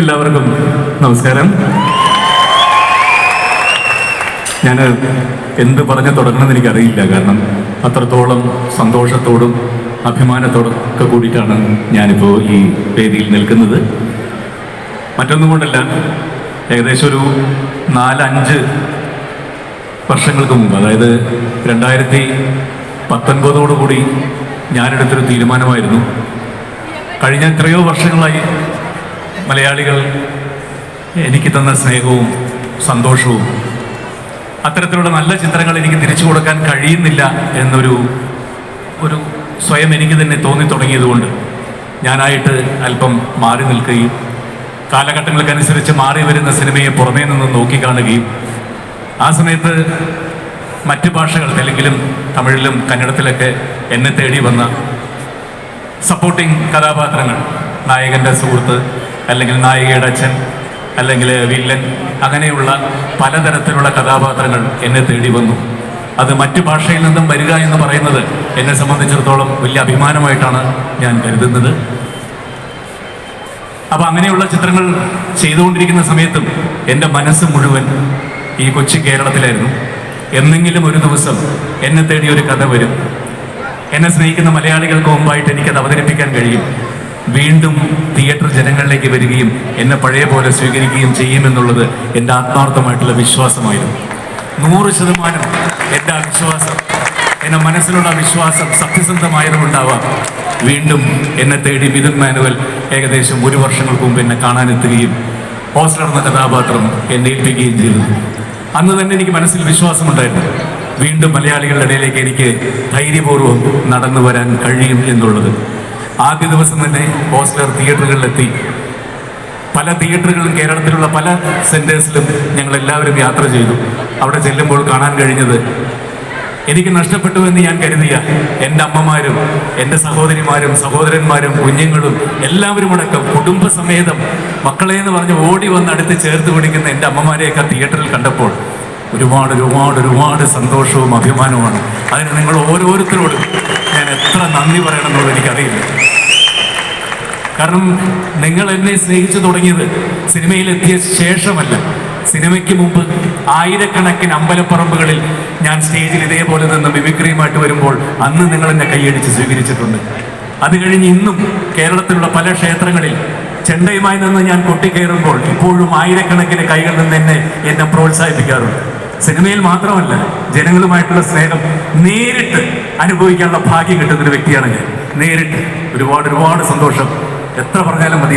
എല്ലാവർക്കും നമസ്കാരം. ഞാൻ എന്ത് പറഞ്ഞു തുടങ്ങണമെന്ന് എനിക്കറിയില്ല. കാരണം അത്രത്തോളം സന്തോഷത്തോടും അഭിമാനത്തോടും ഒക്കെ കൂടിയിട്ടാണ് ഞാനിപ്പോൾ ഈ വേദിയിൽ നിൽക്കുന്നത്. മറ്റൊന്നും കൊണ്ടല്ല ഏകദേശം ഒരു നാലഞ്ച് വർഷങ്ങൾക്ക് മുമ്പ് അതായത് രണ്ടായിരത്തി പത്തൊൻപതോടുകൂടി ഞാനെടുത്തൊരു തീരുമാനമായിരുന്നു. കഴിഞ്ഞ എത്രയോ വർഷങ്ങളായി മലയാളികൾ എനിക്ക് തന്ന സ്നേഹവും സന്തോഷവും അത്തരത്തിലുള്ള നല്ല ചിത്രങ്ങൾ എനിക്ക് തിരിച്ചു കൊടുക്കാൻ കഴിയുന്നില്ല എന്നൊരു ഒരു സ്വയം എനിക്ക് തന്നെ തോന്നി തുടങ്ങിയതുകൊണ്ട് ഞാനായിട്ട് അല്പം മാറി നിൽക്കുകയും കാലഘട്ടങ്ങൾക്കനുസരിച്ച് മാറി വരുന്ന സിനിമയെ പുറമേ നിന്ന് നോക്കിക്കാണുകയും ആ സമയത്ത് മറ്റ് ഭാഷകൾ തെലുങ്കിലും തമിഴിലും കന്നഡത്തിലൊക്കെ എന്നെ തേടി വന്ന സപ്പോർട്ടിംഗ് കഥാപാത്രങ്ങൾ നായകന്റെ സുഹൃത്ത് അല്ലെങ്കിൽ നായികയുടെ അച്ഛൻ അല്ലെങ്കിൽ വില്ലൻ അങ്ങനെയുള്ള പലതരത്തിലുള്ള കഥാപാത്രങ്ങൾ എന്നെ തേടി വന്നു. അത് മറ്റു ഭാഷയിൽ നിന്നും വരിക എന്ന് പറയുന്നത് എന്നെ സംബന്ധിച്ചിടത്തോളം വലിയ അഭിമാനമായിട്ടാണ് ഞാൻ കരുതുന്നത്. അപ്പോൾ അങ്ങനെയുള്ള ചിത്രങ്ങൾ ചെയ്തുകൊണ്ടിരിക്കുന്ന സമയത്തും എന്റെ മനസ്സ് മുഴുവൻ ഈ കൊച്ചു കേരളത്തിലായിരുന്നു. എന്നെങ്കിലും ഒരു ദിവസം എന്നെ തേടി ഒരു കഥ വരും. എന്നെ സ്നേഹിക്കുന്ന മലയാളികൾക്ക് മുമ്പായിട്ട് എനിക്കത് അവതരിപ്പിക്കാൻ കഴിയും. വീണ്ടും തിയേറ്റർ ജനങ്ങളിലേക്ക് വരികയും എന്നെ പഴയ പോലെ സ്വീകരിക്കുകയും ചെയ്യുമെന്നുള്ളത് എന്റെ ആത്മാർത്ഥമായിട്ടുള്ള വിശ്വാസമായിരുന്നു. നൂറ് ശതമാനം എന്റെ അവിശ്വാസം വിശ്വാസം എന്റെ മനസ്സിലുള്ള വിശ്വാസം സത്യസന്ധമായതുകൊണ്ടാവാം വീണ്ടും എന്നെ തേടി മിഥുൻ മാനുവൽ ഏകദേശം ഒരു വർഷങ്ങൾക്ക് മുമ്പ് എന്നെ കാണാനെത്തുകയും ഹോസ്റ്റലർ എന്ന കഥാപാത്രം എന്നെ ഏൽപ്പിക്കുകയും ചെയ്തു. അന്ന് തന്നെ എനിക്ക് മനസ്സിൽ വിശ്വാസമുണ്ടായിരുന്നു. വീണ്ടും മലയാളികളുടെ ഇടയിലേക്ക് എനിക്ക് ധൈര്യപൂർവം നടന്നു വരാൻ കഴിയും എന്നുള്ളത്. ആദ്യ ദിവസം തന്നെ പോസ്റ്റർ തിയേറ്ററുകളിലെത്തി. പല തിയേറ്ററുകളും കേരളത്തിലുള്ള പല സെന്റേഴ്സിലും ഞങ്ങൾ എല്ലാവരും യാത്ര ചെയ്തു. അവിടെ ചെല്ലുമ്പോൾ കാണാൻ കഴിഞ്ഞത് എനിക്ക് നഷ്ടപ്പെട്ടു എന്ന് ഞാൻ കരുതിയ എന്റെ അമ്മമാരും എന്റെ സഹോദരിമാരും സഹോദരന്മാരും കുഞ്ഞുങ്ങളും എല്ലാവരും അടക്കം കുടുംബസമേതം മക്കളെ എന്ന് പറഞ്ഞ് ഓടി വന്ന് അടുത്ത് ചേർത്ത് പിടിക്കുന്ന എന്റെ അമ്മമാരെയൊക്കെ തിയേറ്ററിൽ കണ്ടപ്പോൾ ഒരുപാട് ഒരുപാട് ഒരുപാട് സന്തോഷവും അഭിമാനവുമാണ്. അതിന് നിങ്ങൾ ഓരോരുത്തരോടും ഞാൻ എത്ര നന്ദി പറയണമെന്നുള്ളത് എനിക്കറിയില്ല. കാരണം നിങ്ങൾ എന്നെ സ്നേഹിച്ചു തുടങ്ങിയത് സിനിമയിലെത്തിയ ശേഷമല്ല. സിനിമയ്ക്ക് മുമ്പ് ആയിരക്കണക്കിന് അമ്പലപ്പറമ്പുകളിൽ ഞാൻ സ്റ്റേജിൽ ഇതേപോലെ നിന്ന് മിമിക്രിയുമായിട്ട് വരുമ്പോൾ അന്ന് നിങ്ങൾ എന്നെ കൈയടിച്ച് സ്വീകരിച്ചിട്ടുണ്ട്. അത് കഴിഞ്ഞ് ഇന്നും കേരളത്തിലുള്ള പല ക്ഷേത്രങ്ങളിൽ ചെണ്ടയുമായി നിന്ന് ഞാൻ കൊട്ടിക്കയറുമ്പോൾ ഇപ്പോഴും ആയിരക്കണക്കിന് കൈകളിൽ നിന്ന് എന്നെ എന്നെ പ്രോത്സാഹിപ്പിക്കാറുണ്ട്. സിനിമയിൽ മാത്രമല്ല ജനങ്ങളുമായിട്ടുള്ള സ്നേഹം നേരിട്ട് അനുഭവിക്കാനുള്ള ഭാഗ്യം കിട്ടുന്ന ഒരു വ്യക്തിയാണ് ഞാൻ. നേരിട്ട് ഒരുപാട് ഒരുപാട് സന്തോഷം. എത്ര പറഞ്ഞാലും മതി